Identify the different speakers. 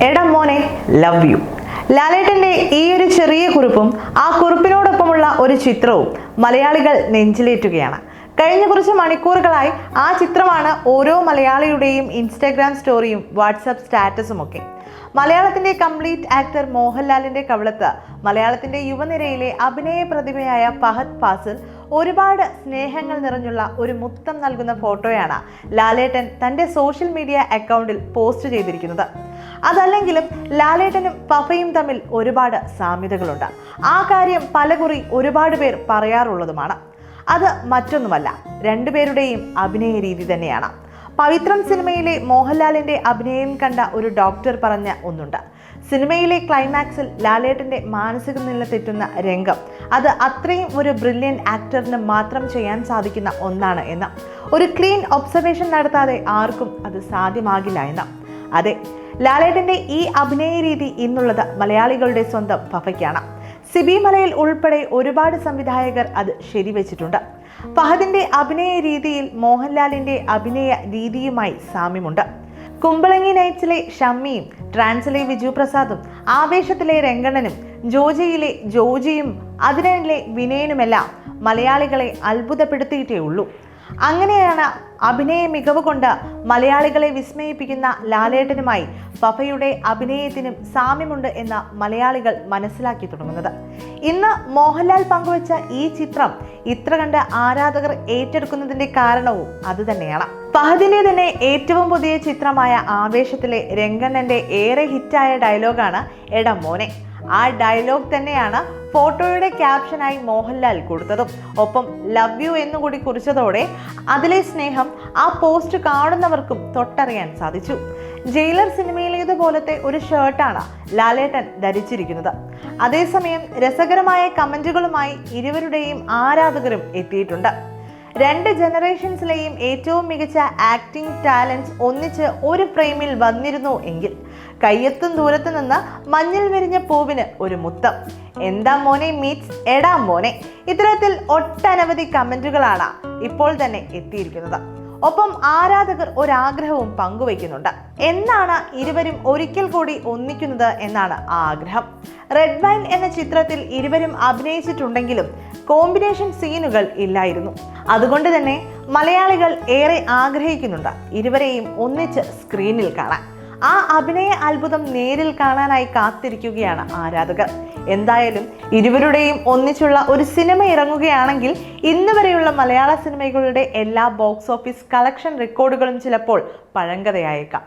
Speaker 1: എടാ മോനെ love you ലാലേട്ടന്റെ ഈ ഒരു ചെറിയ കുറിപ്പും ആ കുറിപ്പിനോടൊപ്പമുള്ള ഒരു ചിത്രവും മലയാളികൾ നെഞ്ചിലേറ്റുകയാണ്. കഴിഞ്ഞ കുറച്ച് മണിക്കൂറുകളായി ആ ചിത്രമാണ് ഓരോ മലയാളിയുടെയും ഇൻസ്റ്റാഗ്രാം സ്റ്റോറിയും വാട്സപ്പ് സ്റ്റാറ്റസും ഒക്കെ മലയാളത്തിന്റെ കംപ്ലീറ്റ് ആക്ടർ മോഹൻലാലിന്റെ കവളത്ത് മലയാളത്തിന്റെ യുവനിരയിലെ അഭിനയ പ്രതിമയായ ഫഹദ് ഫാസിൽ ഒരുപാട് സ്നേഹങ്ങൾ നിറഞ്ഞുള്ള ഒരു മുത്തം നൽകുന്ന ഫോട്ടോയാണ് ലാലേട്ടൻ തന്റെ സോഷ്യൽ മീഡിയ അക്കൗണ്ടിൽ പോസ്റ്റ് ചെയ്തിരിക്കുന്നത്. അതല്ലെങ്കിലും ലാലേട്ടനും പഫയും തമ്മിൽ ഒരുപാട് സാമ്യതകളുണ്ട്. ആ കാര്യം പലകുറി ഒരുപാട് പേർ പറയാറുള്ളതുമാണ്. അത് മറ്റൊന്നുമല്ല രണ്ടുപേരുടെയും അഭിനയ രീതി തന്നെയാണ്. പവിത്രം സിനിമയിലെ മോഹൻലാലിന്റെ അഭിനയം കണ്ട ഒരു ഡോക്ടർ പറഞ്ഞ ഒന്നുണ്ട്. സിനിമയിലെ ക്ലൈമാക്സിൽ ലാലേട്ടന്റെ മാനസിക നില തെറ്റുന്ന രംഗം. അത് അത്രയും ഒരു ബ്രില്യൻ ആക്ടറിന് മാത്രം ചെയ്യാൻ സാധിക്കുന്ന ഒന്നാണ് എന്ന്. ഒരു ക്ലീൻ ഒബ്സർവേഷൻ നടത്താതെ ആർക്കും അത് സാധ്യമാകില്ല എന്ന്. അതെ ലാലേട്ടന്റെ ഈ അഭിനയ രീതി ഇന്നുള്ളത് മലയാളികളുടെ സ്വന്തം പഫയ്ക്കാണ് സിബി മലയിൽ ഉൾപ്പെടെ ഒരുപാട് സംവിധായകർ അത് ശരിവെച്ചിട്ടുണ്ട്. ഫഹദിന്റെ അഭിനയ രീതിയിൽ മോഹൻലാലിന്റെ അഭിനയ രീതിയുമായി സാമ്യമുണ്ട്. കുമ്പളങ്ങി നൈറ്റ്സിലെ ഷമ്മിയും ട്രാൻസിലെ വിജു പ്രസാദും ആവേശത്തിലെ രംഗണനും ജോജിയിലെ ജോജിയും അതിനിലെ വിനയനുമെല്ലാം മലയാളികളെ അത്ഭുതപ്പെടുത്തിയിട്ടേ ഉള്ളൂ അങ്ങനെയാണ് അഭിനയ മികവ് കൊണ്ട് മലയാളികളെ വിസ്മയിപ്പിക്കുന്ന ലാലേട്ടനുമായി ഫഫയുടെ അഭിനയത്തിനും സാമ്യമുണ്ട് എന്ന് മലയാളികൾ മനസ്സിലാക്കി തുടങ്ങുന്നത്. ഇന്ന് മോഹൻലാൽ പങ്കുവച്ച ഈ ചിത്രം ഇത്ര കണ്ട് ആരാധകർ ഏറ്റെടുക്കുന്നതിന്റെ കാരണവും അതുതന്നെയാണ് ഫഹദിന്റെ തന്നെ ഏറ്റവും പുതിയ ചിത്രമായ ആവേശത്തിലെ രംഗണ്ണന്റെ ഏറെ ഹിറ്റായ ഡയലോഗാണ് എടാ മോനെ. ആ ഡയലോഗ് തന്നെയാണ് ഫോട്ടോയുടെ ക്യാപ്ഷനായി മോഹൻലാൽ കൊടുത്തതും. ഒപ്പം ലവ് യു എന്നുകൂടി കുറിച്ചതോടെ അതിലെ സ്നേഹം ആ പോസ്റ്റ് കാണുന്നവർക്കും തൊട്ടറിയാൻ സാധിച്ചു. ജയിലർ സിനിമയിലേതുപോലത്തെ ഒരു ഷർട്ടാണ് ലാലേട്ടൻ ധരിച്ചിരിക്കുന്നത്. അതേസമയം രസകരമായ കമന്റുകളുമായി ഇരുവരുടെയും ആരാധകരും എത്തിയിട്ടുണ്ട്. രണ്ട് ജനറേഷൻസിലെയും ഏറ്റവും മികച്ച ആക്ടിംഗ് ടാലൻസ് ഒന്നിച്ച് ഒരു ഫ്രെയിമിൽ വന്നിരുന്നു എങ്കിൽ കയ്യെത്തും ദൂരത്ത് നിന്ന് മഞ്ഞൾ വിരിഞ്ഞ പൂവിന് ഒരു മുത്തം. എന്താ മോനെ മീറ്റ്സ് എടാ മോനെ ഇത്തരത്തിൽ ഒട്ടനവധി കമന്റുകളാണ് ഇപ്പോൾ തന്നെ എത്തിയിരിക്കുന്നത്. ഒപ്പം ആരാധകർ ഒരാഗ്രഹവും പങ്കുവയ്ക്കുന്നുണ്ട്. എന്നാണ് ഇരുവരും ഒരിക്കൽ കൂടി ഒന്നിക്കുന്നത് എന്നാണ് ആ ആഗ്രഹം. റെഡ് വൈൻ എന്ന ചിത്രത്തിൽ ഇരുവരും അഭിനയിച്ചിട്ടുണ്ടെങ്കിലും കോമ്പിനേഷൻ സീനുകൾ ഇല്ലായിരുന്നു. അതുകൊണ്ട് തന്നെ മലയാളികൾ ഏറെ ആഗ്രഹിക്കുന്നുണ്ട് ഇരുവരെയും ഒന്നിച്ച് സ്ക്രീനിൽ കാണാൻ. ആ അഭിനയ അത്ഭുതം നേരിൽ കാണാനായി കാത്തിരിക്കുകയാണ് ആരാധകർ. എന്തായാലും ഇരുവരുടെയും ഒന്നിച്ചുള്ള ഒരു സിനിമ ഇറങ്ങുകയാണെങ്കിൽ ഇന്ന് വരെയുള്ള മലയാള സിനിമകളുടെ എല്ലാ ബോക്സ് ഓഫീസ് കളക്ഷൻ റെക്കോർഡുകളും ചിലപ്പോൾ പഴങ്കഥയായേക്കാം.